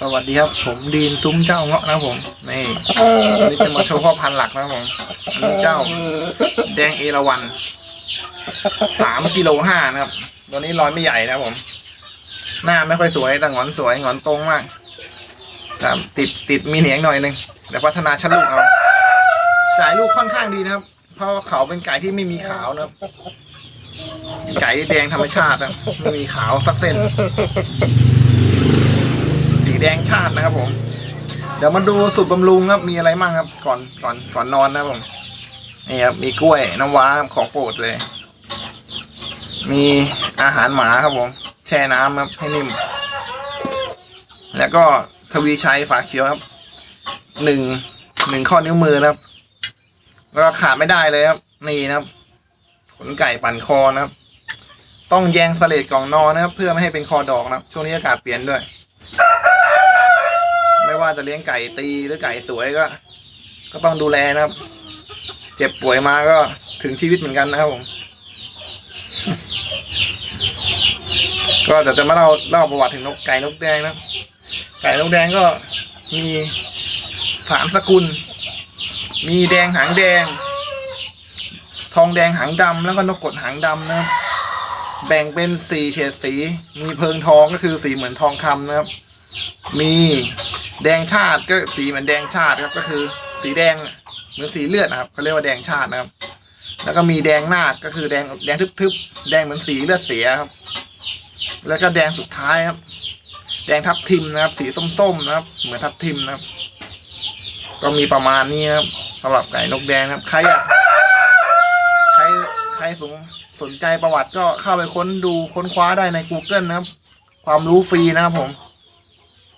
สวัสดีครับ ผมดีนซุ้มเจ้าเงาะนะผมนี่วันนี้จะมาโชว์พ่อพันธุ์หลักนะผมอันนี้เจ้า แดงเอราวันสามกิโลห้านะครับตัวนี้ร้อยไม่ใหญ่นะผม หน้าไม่ค่อยสวยแต่หงอนสวยหงอนตรงมากแต่ติดติดมีเหนียงหน่อยหนึงเดี๋ยวพัฒนาชั้นลูกเอาจ่ายลูกค่อนข้างดีนะครับ เพราะเขาเป็นไก่ที่ไม่มีขาวนะครับไก่แดงธรรมชาตินะไม่มีขาวสักเส้น แดงชาตินะครับผม เดี๋ยวมาดูสูตรบำรุงครับมีอะไรบ้างครับ ก่อนก่อนก่อนนอนนะครับผมนี่ครับมีกล้วยน้ำว้าของโปรดเลย มีอาหารหมาครับผม แช่น้ำครับให้นิ่ม แล้วก็ทวีชัยฝาเขียวครับหนึ่งหนึ่งข้อนิ้วมือนะครับ แล้วก็ขาดไม่ได้เลยครับ นี่นะครับขนไก่ปั่นคอนะครับ ต้องแยงสเลดกล่องนอนนะครับ เพื่อไม่ให้เป็นคอดอกนะครับ ช่วงนี้อากาศเปลี่ยนด้วย ไม่ว่าจะเลี้ยงไก่ตีหรือไก่สวยก็ ก็ต้องดูแลนะครับ เจ็บป่วยมาก็ถึงชีวิตเหมือนกันนะครับผมก็เดี๋ยวจะมาเล่าเล่าประวัติถึงนกไก่นกแดงนะ ไก่นกแดงก็มีสามสกุล มีแดงหางแดง ทองแดงหางดำแล้วก็นกกดหางดำนะครับแบ่งเป็นสี่เฉดสี มีเพิงทองก็คือสีเหมือนทองคำนะครับ มี แดงชาติก็สีเหมือนแดงชาติครับก็คือสีแดงเหมือนสีเลือดนะครับเขาเรียกว่าแดงชาตินะครับ แล้วก็มีแดงนาก็คือแดงแดงทึบๆแดงเหมือนสีเลือดเสียครับ แล้วก็แดงสุดท้ายครับ แดงทับทิมนะครับ สีส้มๆนะครับ เหมือนทับทิมนะครับ ก็มีประมาณนี้ครับสำหรับไก่นกแดงนะครับใครอยากใครใครสนสนใจประวัติก็เข้าไปค้นดูค้นคว้าได้ใน Google นะครับ ความรู้ฟรีนะครับผม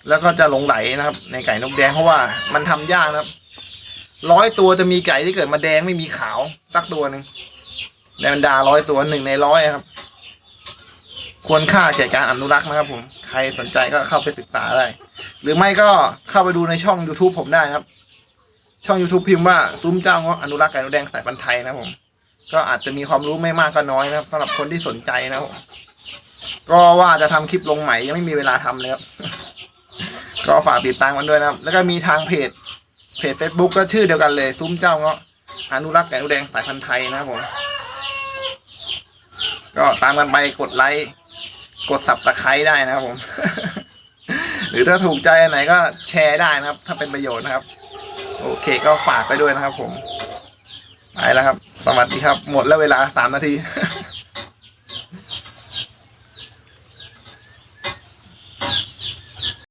แล้วก็จะหลงไหลนะครับ ในไก่นกแดงเพราะว่ามันทำยากนะครับร้อยตัวจะมีไก่ที่เกิดมาแดงไม่มีขาวสักตัวหนึ่งในบรรดาร้อยตัวหนึ่งในร้อยครับ ควรค่าแก่การอนุรักษ์นะครับ ผม ใครสนใจก็เข้าไปศึกษาได้ หรือไม่ก็เข้าไปดูในช่อง YouTube ผมได้นะครับ ช่อง YouTube พิมพ์ว่าซุ้มเจ้าเงาะอนุรักษ์ไก่นกแดงสายพันธุ์ไทยนะผม ก็อาจจะมีความรู้ไม่มากก็น้อยนะครับสำหรับคนที่สนใจนะครับผมก็ว่าจะทำคลิปลงใหม่ยังไม่มีเวลาทำเลยครับ ก็ฝากติดตามกันด้วยนะครับ แล้วก็มีทางเพจ เพจ Facebook ก็ชื่อเดียวกันเลย ซุ้มเจ้าเงาะอนุรักษ์ไก่แดงสายพันธุ์ไทยนะครับผม ก็ตามกันไปกดไลค์ กดสับสไครได้นะครับผม หรือถ้าถูกใจอันไหนก็แชร์ได้นะครับ ถ้าเป็นประโยชน์นะครับ โอเคก็ฝากไปด้วยนะครับผม ไปแล้วครับ สวัสดีครับ หมดแล้วเวลาสามนาที